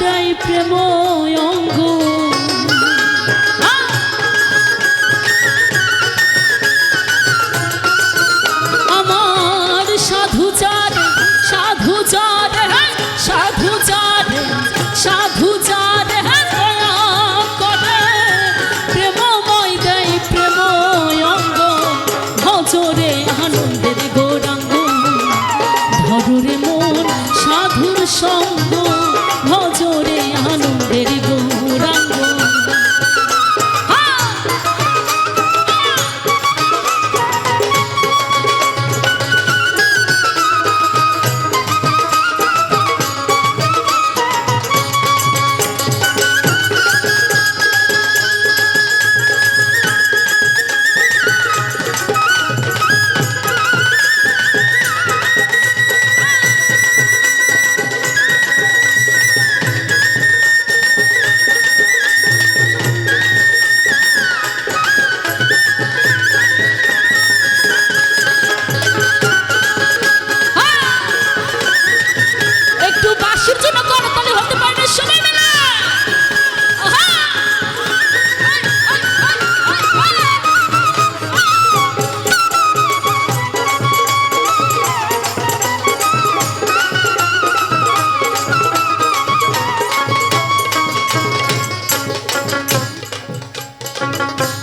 দেয় প্রেম অঙ্গ আমার সাধু চার সাধু চার সাধু চার সাধু চার ধরে মন সাধুর সঙ্গ।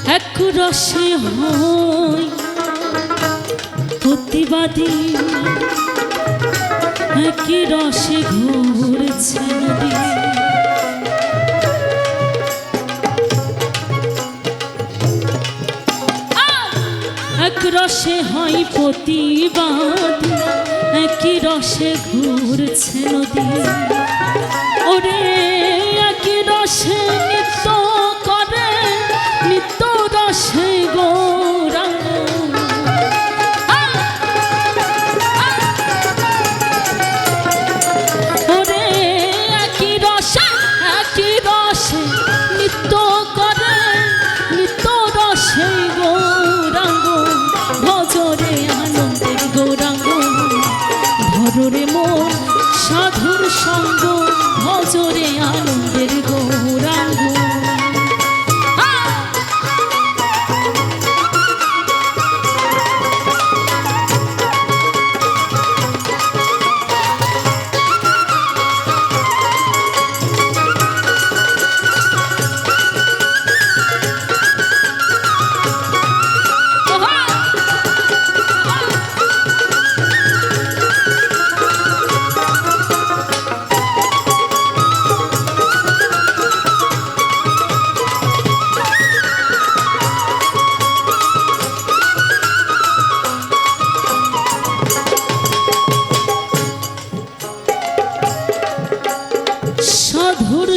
এক রসে হয় প্রতিবাদী। একই রসে ঘুরছে এক রসে হয় প্রতিবাদ, একই রসে ঘুরছে নদী। ওরে, একই রসে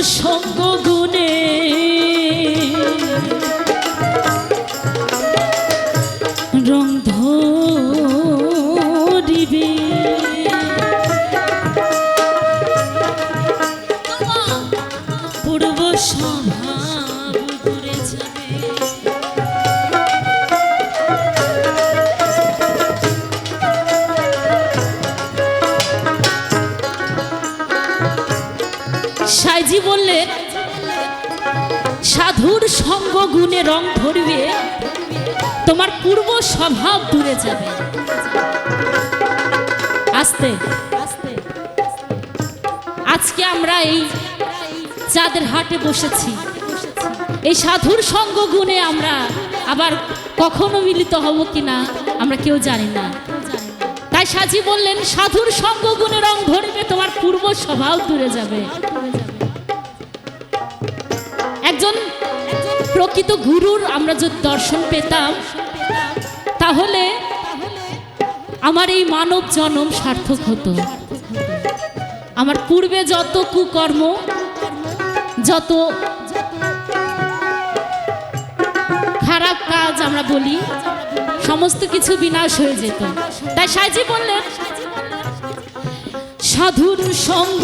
সঙ্গ সঙ্গ গুণে রং ধরবে, তোমার পূর্ব স্বভাব দূরে যাবে। আস্তে। আজকে আমরা এই চাঁদের হাটে বসেছি। এই সাধুর সঙ্গ গুণে আমরা আবার কখনো মিলিত হব কিনা আমরা কেউ জানি না। তাই সাজি বললেন, সাধুর সঙ্গ গুণে রং ধরবে, তোমার পূর্ব স্বভাব দূরে যাবে। প্রকৃত গুরুর আমরা যদি দর্শন পেতাম, তাহলে আমার এই মানব জনম সার্থক হতো। আমার পূর্বে যত কুকর্ম, যত খারাপ কাজ আমরা বলি, সমস্ত কিছু বিনাশ হয়ে যেত। তাই সাইজি বললেন, সাধুর সঙ্গ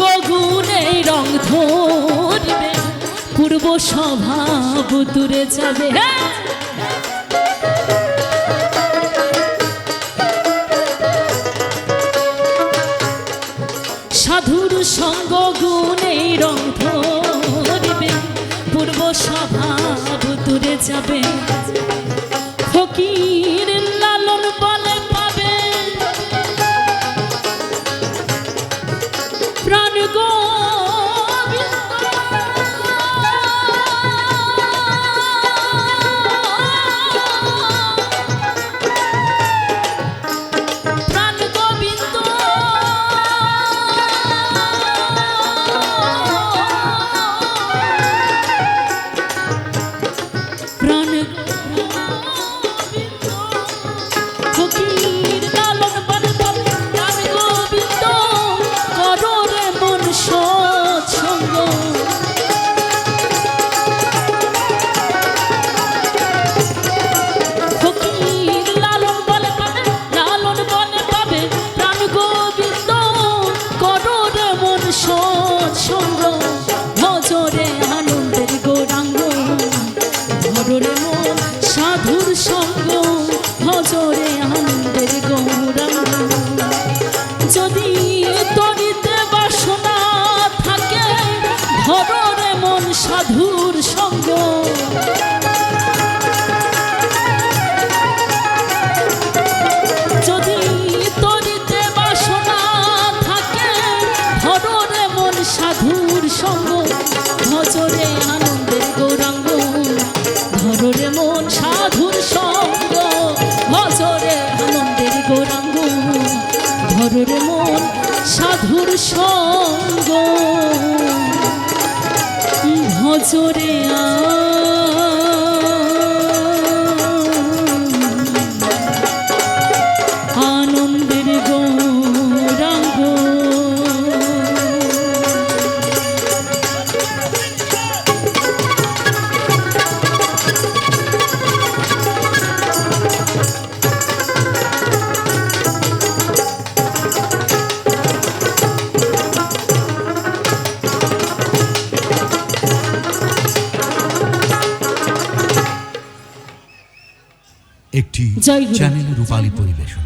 স্বভাব দূরে যাবে। সাধুর সঙ্গ গুণে রং দিবে পূর্ব স্বভাব দূরে যাবে। ফকির ভজরে গুরু। রূপালী পরিবেশনা